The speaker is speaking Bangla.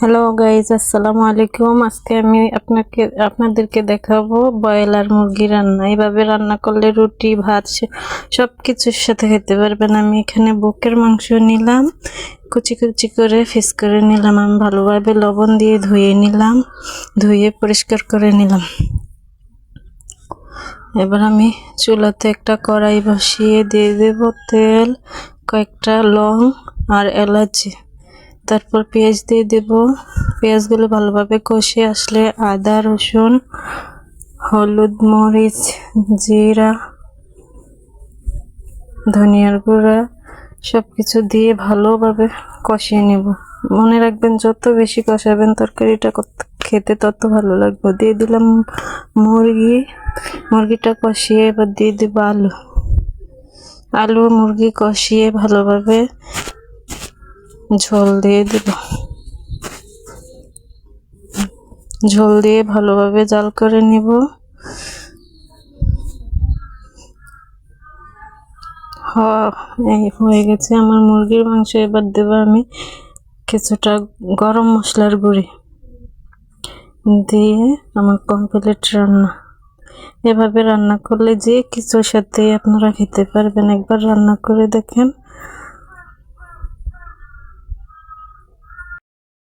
হ্যালো গাইজ আসসালামু আলাইকুম আজকে আমি আপনাকে, আপনাদেরকে দেখাবো ব্রয়লার মুরগি রান্না। এইভাবে রান্না করলে রুটি, ভাত সব কিছুর সাথে খেতে পারবেন। আমি এখানে বুকের মাংস নিলাম, কুচি কুচি করে ফিস করে নিলাম। আমি ভালোভাবে লবণ দিয়ে ধুয়ে নিলাম, ধুয়ে পরিষ্কার করে নিলাম। এবার আমি চুলাতে একটা কড়াই বসিয়ে দিয়ে দেব তেল, কয়েকটা লং আর এলাচি। তারপর পেঁয়াজ দিয়ে দেব। পেঁয়াজগুলো ভালোভাবে কষে আসলে আদা, রসুন, হলুদ, মরিচ, জিরা, ধনিয়ার গুঁড়া সব কিছু দিয়ে ভালোভাবে কষিয়ে নেব। মনে রাখবেন, যত বেশি কষাবেন তরকারিটা খেতে তত ভালো লাগবে। দিয়ে দিলাম মুরগি। মুরগিটা কষিয়ে এবার দিয়ে দেব আলু। আলু মুরগি কষিয়ে ভালোভাবে ঝোল দিয়ে দেব। ঝোল দিয়ে ভালোভাবে জাল করে নিব। হয়ে গেছে আমার মুরগির মাংস। এবার দেব আমি কিছুটা গরম মশলার গুঁড়ি দিয়ে আমার কমপ্লিট রান্না। এভাবে রান্না করলে যে কিছুর সাথে আপনারা খেতে পারবেন, একবার রান্না করে দেখেন।